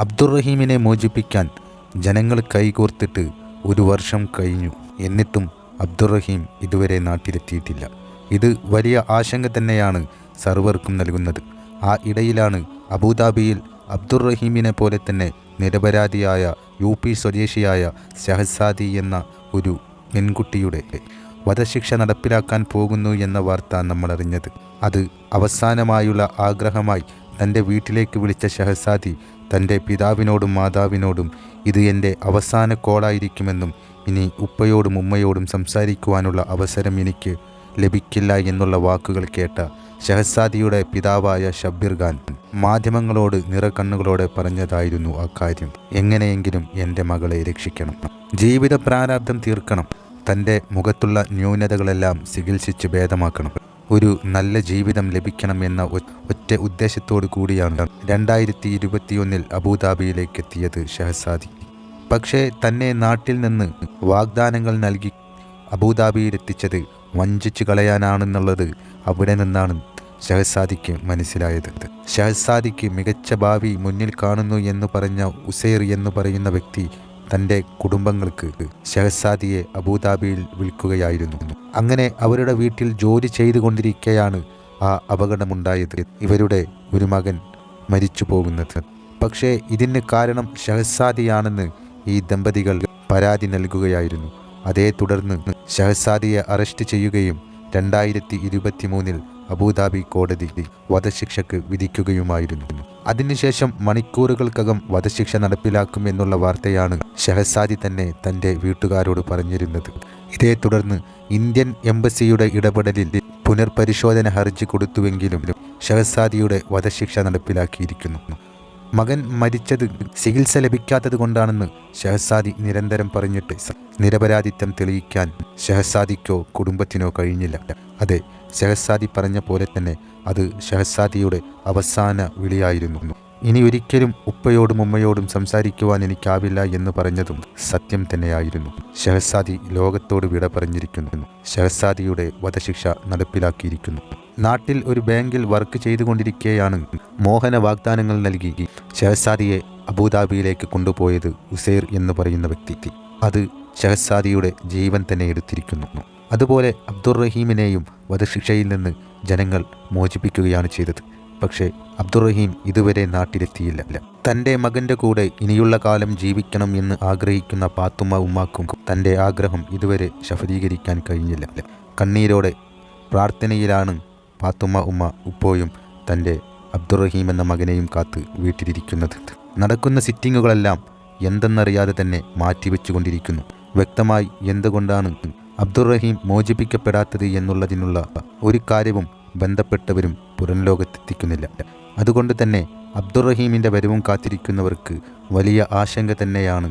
അബ്ദുറഹീമിനെ മോചിപ്പിക്കാൻ ജനങ്ങൾ കൈകോർത്തിട്ട് ഒരു വർഷം കഴിഞ്ഞു. എന്നിട്ടും അബ്ദുറഹീം ഇതുവരെ നാട്ടിലെത്തിയിട്ടില്ല. ഇത് വലിയ ആശങ്ക തന്നെയാണ് സർവർക്കും നൽകുന്നത്. ആ ഇടയിലാണ് അബുദാബിയിൽ അബ്ദുറഹീമിനെ പോലെ തന്നെ നിരപരാധിയായ യു പി സ്വദേശിയായ ഷഹസാദി എന്ന ഒരു പെൺകുട്ടിയുടെ വധശിക്ഷ നടപ്പിലാക്കാൻ പോകുന്നു എന്ന വാർത്ത നമ്മൾ അറിഞ്ഞത്. അത് അവസാനമായുള്ള ആഗ്രഹമായി തന്റെ വീട്ടിലേക്ക് വിളിച്ച ഷഹസാദി തന്റെ പിതാവിനോടും മാതാവിനോടും ഇത് എന്റെ അവസാന കോളായിരിക്കുമെന്നും ഇനി ഉപ്പയോടും ഉമ്മയോടും സംസാരിക്കുവാനുള്ള അവസരം എനിക്ക് ലഭിക്കില്ല എന്നുള്ള വാക്കുകൾ കേട്ട ഷഹസാദിയുടെ പിതാവായ ഷബ്ബിർ ഖാൻ മാധ്യമങ്ങളോട് നിറക്കണ്ണുകളോടെ പറഞ്ഞതായിരുന്നു ആ കാര്യം. എങ്ങനെയെങ്കിലും എന്റെ മകളെ രക്ഷിക്കണം. ജീവിത പ്രാരാബ്ദം തീർക്കണം. തന്റെ മുഖത്തുള്ള ന്യൂനതകളെല്ലാം ചികിത്സിച്ച് ഭേദമാക്കണം. ഒരു നല്ല ജീവിതം ലഭിക്കണം എന്ന ഒറ്റ ഉദ്ദേശത്തോടു കൂടിയാണ് രണ്ടായിരത്തി ഇരുപത്തിയൊന്നിൽ അബുദാബിയിലേക്ക് എത്തിയത് ഷഹസാദി. പക്ഷേ തന്നെ നാട്ടിൽ നിന്ന് വാഗ്ദാനങ്ങൾ നൽകി അബുദാബിയിലെത്തിച്ചത് വഞ്ചിച്ചു കളയാനാണെന്നുള്ളത് അവിടെ നിന്നാണ് ഷഹസാദിക്ക് മനസ്സിലായത്. ഷഹസാദിക്ക് മികച്ച ഭാവി മുന്നിൽ കാണുന്നു എന്ന് പറഞ്ഞ ഉസൈർ എന്ന് പറയുന്ന വ്യക്തി തന്റെ കുടുംബങ്ങൾക്ക് ഷഹസാദിയെ അബുദാബിയിൽ വിൽക്കുകയായിരുന്നു. അങ്ങനെ അവരുടെ വീട്ടിൽ ജോലി ചെയ്തുകൊണ്ടിരിക്കെയാണ് ആ അപകടമുണ്ടായത്. ഇവരുടെ ഒരു മകൻ മരിച്ചു പോകുന്നത്. പക്ഷേ ഇതിന് കാരണം ഷഹസാദിയാണെന്ന് ഈ ദമ്പതികൾ പരാതി നൽകുകയായിരുന്നു. അതേ തുടർന്ന് ഷഹസാദിയെ അറസ്റ്റ് ചെയ്യുകയും രണ്ടായിരത്തി ഇരുപത്തി മൂന്നിൽ അബുദാബി കോടതി വധശിക്ഷക്ക് വിധിക്കുകയുമായിരുന്നു. അതിനുശേഷം മണിക്കൂറുകൾക്കകം വധശിക്ഷ നടപ്പിലാക്കുമെന്നുള്ള വാർത്തയാണ് ഷഹസാദി തന്നെ തന്റെ വീട്ടുകാരോട് പറഞ്ഞിരുന്നത്. ഇതേ തുടർന്ന് ഇന്ത്യൻ എംബസിയുടെ ഇടപെടലിൽ പുനർപരിശോധന ഹർജി കൊടുത്തുവെങ്കിലും ഷഹസാദിയുടെ വധശിക്ഷ നടപ്പിലാക്കിയിരിക്കുന്നു. മകൻ മരിച്ചത് ചികിത്സ ലഭിക്കാത്തത് കൊണ്ടാണെന്ന് ഷഹസാദി നിരന്തരം പറഞ്ഞിട്ട് നിരപരാധിത്വം തെളിയിക്കാൻ ഷഹസാദിക്കോ കുടുംബത്തിനോ കഴിഞ്ഞില്ല. അതെ ഷഹസാദി പറഞ്ഞ പോലെ തന്നെ അത് ഷഹസാദിയുടെ അവസാന വിളിയായിരുന്നു. ഇനി ഒരിക്കലും ഉപ്പയോടും ഉമ്മയോടും സംസാരിക്കുവാൻ എനിക്കാവില്ല എന്ന് പറഞ്ഞതും സത്യം തന്നെയായിരുന്നു. ഷഹസാദി ലോകത്തോട് വിട പറഞ്ഞിരിക്കുന്നു. ഷഹസാദിയുടെ വധശിക്ഷ നടപ്പിലാക്കിയിരിക്കുന്നു. നാട്ടിൽ ഒരു ബാങ്കിൽ വർക്ക് ചെയ്തുകൊണ്ടിരിക്കെയാണ്. മോഹന വാഗ്ദാനങ്ങൾ നൽകി ഷഹസാദിയെ അബുദാബിയിലേക്ക് കൊണ്ടുപോയത് ഉസൈർ എന്ന് പറയുന്ന വ്യക്തി. അത് ഷഹസാദിയുടെ ജീവൻ തന്നെ എടുത്തിരിക്കുന്നു. അതുപോലെ അബ്ദുറഹീമിനെയും വധശിക്ഷയിൽ നിന്ന് ജനങ്ങൾ മോചിപ്പിക്കുകയാണ് ചെയ്തത്. പക്ഷേ അബ്ദുറഹീം ഇതുവരെ നാട്ടിലെത്തിയില്ല. തന്റെ മകന്റെ കൂടെ ഇനിയുള്ള കാലം ജീവിക്കണം എന്ന് ആഗ്രഹിക്കുന്ന പാത്തുമ്മ ഉമ്മാക്കും തന്റെ ആഗ്രഹം ഇതുവരെ സഫലീകരിക്കാൻ കഴിഞ്ഞില്ല. കണ്ണീരോടെ പ്രാർത്ഥനയിലാണ് പാത്തുമ്മ ഉമ്മ ഇപ്പോഴും തന്റെ അബ്ദുറഹീം എന്ന മകനെയും കാത്ത് വീട്ടിലിരിക്കുന്നത്. നടക്കുന്ന സിറ്റിങ്ങുകളെല്ലാം എന്തെന്നറിയാതെ തന്നെ മാറ്റിവെച്ചുകൊണ്ടിരിക്കുന്നു. വ്യക്തമായി എന്തുകൊണ്ടാണ് അബ്ദുറഹീം മോചിപ്പിക്കപ്പെടാത്തത് എന്നുള്ളതിനുള്ള ഒരു കാര്യവും ബന്ധപ്പെട്ടവരും പുറം ലോകത്തെത്തിക്കുന്നില്ല അതുകൊണ്ട് തന്നെ അബ്ദുറഹീമിന്റെ വരവും കാത്തിരിക്കുന്നവർക്ക് വലിയ ആശങ്ക തന്നെയാണ്.